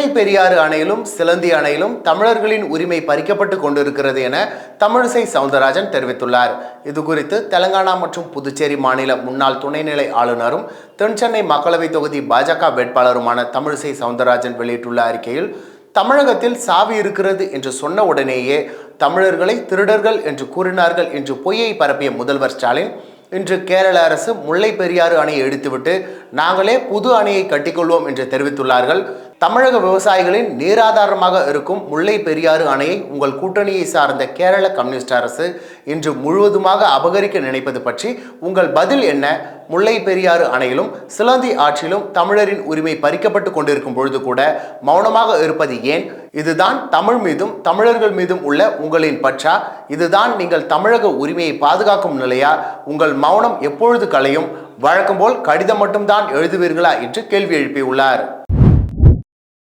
Mullai Periyar அணையிலும் சிலந்தி அணையிலும் தமிழர்களின் உரிமை பறிக்கப்பட்டு கொண்டிருக்கிறது என தமிழிசை சவுந்தரராஜன் தெரிவித்துள்ளார். இது குறித்து தெலங்கானா மற்றும் புதுச்சேரி மாநில முன்னாள் துணைநிலை ஆளுநரும் தென்சென்னை மக்களவைத் தொகுதி பாஜக வேட்பாளருமான தமிழிசை சவுந்தரராஜன் வெளியிட்டுள்ள அறிக்கையில் தமிழகத்தில் சாவி இருக்கிறது என்று சொன்ன உடனேயே தமிழர்களை திருடர்கள் என்று கூறினார்கள் என்று பொய்யை பரப்பிய முதல்வர் ஸ்டாலின் இன்று கேரள அரசு முல்லை பெரியாறு அணையை எடுத்துவிட்டு நாங்களே புது அணையை கட்டிக்கொள்வோம் என்று தெரிவித்துள்ளார்கள். தமிழக விவசாயிகளின் நீராதாரமாக இருக்கும் முல்லை பெரியாறு அணையை உங்கள் கூட்டணியை சார்ந்த கேரள கம்யூனிஸ்ட் அரசு இன்று முழுவதுமாக அபகரிக்க நினைப்பது பற்றி உங்கள் பதில் என்ன? முல்லை பெரியாறு அணையிலும் சிலந்தி ஆற்றிலும் தமிழரின் உரிமை பறிக்கப்பட்டு கொண்டிருக்கும் பொழுது கூட மௌனமாக இருப்பது ஏன்? இதுதான் தமிழ் மீதும் தமிழர்கள் மீதும் உள்ள உங்களின் பற்றா? இதுதான் நீங்கள் தமிழக உரிமையை பாதுகாக்கும் நிலையா? உங்கள் மௌனம் எப்பொழுது கலையும் வழக்கம்போல் கடிதம் மட்டும்தான் எழுதுவீர்களா? என்று கேள்வி எழுப்பியுள்ளார்.